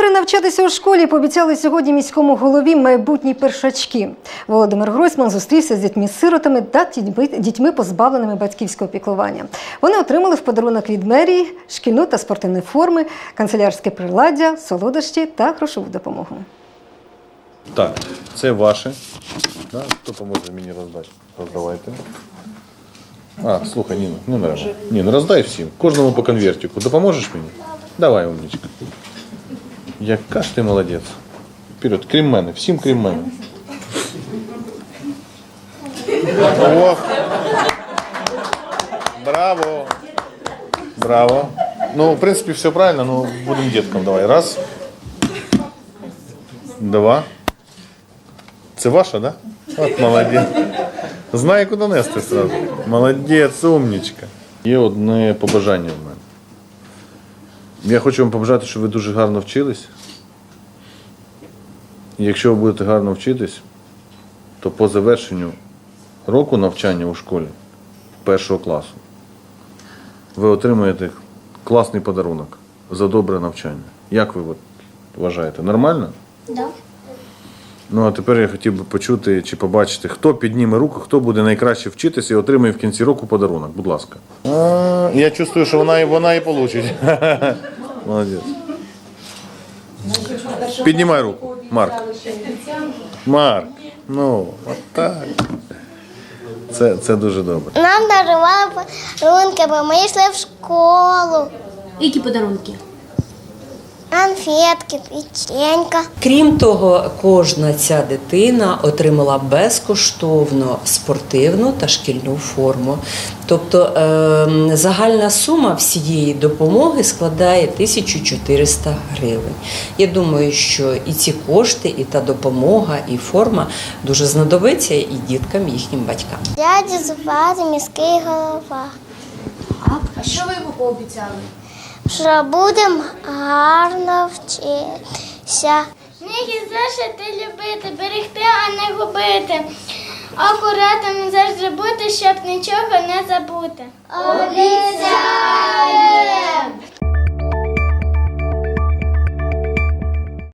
Добре навчатися у школі пообіцяли сьогодні міському голові майбутні першачки. Володимир Гройсман зустрівся з дітьми-сиротами та дітьми, позбавленими батьківського піклування. Вони отримали в подарунок від мерії шкільну та спортивні форми, канцелярське приладдя, солодощі та грошову допомогу. Так, це ваше. Да? Хто поможе мені роздати? Роздавайте. А, слухай, Ніна, не треба. Ніна, роздай всім. Кожному по конвертику. Допоможеш мені? Давай, умничка. Яка ж ти молодець. Вперед, крім мене, всім крім мене. Ох. Браво. Браво. Ну, в принципі, все правильно, ну будемо діткам. Давай. Раз. Два. Це ваша, да? От молодець. Знає, куди нести сразу. Молодець, умнічка. Є одне побажання в мене. Я хочу вам побажати, щоб ви дуже гарно вчились. Якщо ви будете гарно вчитись, то по завершенню року навчання у школі першого класу ви отримаєте класний подарунок за добре навчання. Як ви вважаєте? Нормально? Да. Ну а тепер я хотів би почути чи побачити, хто підніме руку, хто буде найкраще вчитися і отримає в кінці року подарунок. Будь ласка. А, я чувствую, що вона і вона і получить. Молодець. Піднімай руку, Марк. Марк. Ну, от так. Це, це дуже добре. Нам дарували подарунки, бо ми йшли в школу. Які подарунки? Конфетки, печенька. Крім того, кожна ця дитина отримала безкоштовно спортивну та шкільну форму. Тобто е, загальна сума всієї допомоги складає 1400 гривень. Я думаю, що і ці кошти, і та допомога, і форма дуже знадобиться і діткам, і їхнім батькам. Дядя звати міський голова. А що ви йому пообіцяли? Що будемо гарно вчитися. Книги завжди любити, берегти, а не губити. Акуратно завжди бути, щоб нічого не забути. Обіцяю!